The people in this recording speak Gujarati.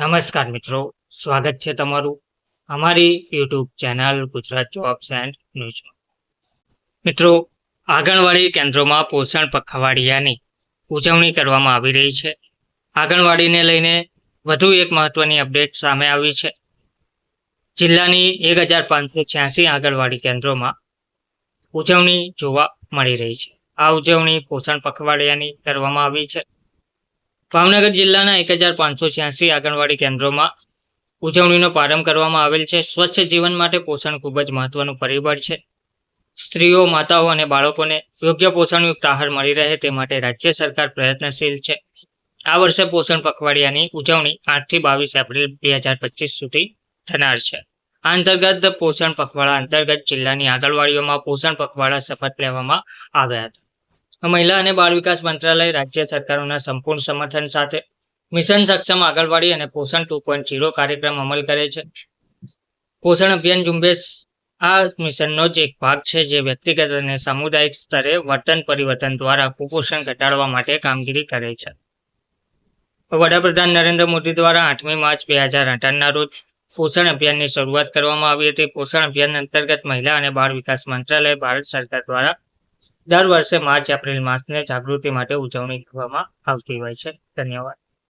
નમસ્કાર મિત્રો, સ્વાગત છે તમારું અમારી YouTube channel Gujarat jobs and ન્યૂઝમાં. મિત્રો, આંગણવાડી કેન્દ્રોમાં પોષણ પખવાડિયાની ઉજવણી કરવામાં આવી રહી છે. આંગણવાડીને લઈને વધુ એક મહત્વની અપડેટ સામે આવી છે. જિલ્લાની એક હજાર પાંચસો છ્યાસી આંગણવાડી કેન્દ્રોમાં ઉજવણી જોવા મળી રહી છે. આ ઉજવણી પોષણ પખવાડિયાની કરવામાં આવી છે. ભાવનગર જિલ્લાના એક હજાર પાંચસો છ્યાસી આંગણવાડી કેન્દ્રોમાં ઉજવણીનો પ્રારંભ કરવામાં આવેલ છે. સ્વચ્છ જીવન માટે પોષણ ખૂબ જ મહત્વનું પરિબળ છે. સ્ત્રીઓ, માતાઓ અને બાળકોને યોગ્ય પોષણયુક્ત આહાર મળી રહે તે માટે રાજ્ય સરકાર પ્રયત્નશીલ છે. આ વર્ષે પોષણ પખવાડિયાની ઉજવણી આઠથી બાવીસ એપ્રિલ બે હજાર પચીસ સુધી થનાર છે. આ અંતર્ગત પોષણ પખવાડા અંતર્ગત જિલ્લાની આંગણવાડીઓમાં પોષણ પખવાડા શપથ લેવામાં આવ્યા હતા. મહિલા અને બાળ વિકાસ મંત્રાલય, રાજ્ય સરકારોના સંપૂર્ણ સમર્થન સાથે મિશન સક્ષમ આંગણવાડી અને પોષણ ટુ પોઈન્ટ ઝીરો કાર્યક્રમ અમલ કરે છે. પોષણ અભિયાન ઝુંબેશ આ મિશનનો જ એક ભાગ છે જે વ્યક્તિગત અને સામુદાયિક સ્તરે વર્તન પરિવર્તન દ્વારા કુપોષણ ઘટાડવા માટે કામગીરી કરે છે. વડાપ્રધાન નરેન્દ્ર મોદી દ્વારા આઠમી માર્ચ બે હજાર અઢારના રોજ પોષણ અભિયાનની શરૂઆત કરવામાં આવી હતી. પોષણ અભિયાન અંતર્ગત મહિલા અને બાળ વિકાસ મંત્રાલય, ભારત સરકાર દ્વારા દર વર્ષે માર્ચ એપ્રિલ માસને જાગૃતિ માટે ઉજવણી કરવામાં આવતી હોય છે. ધન્યવાદ.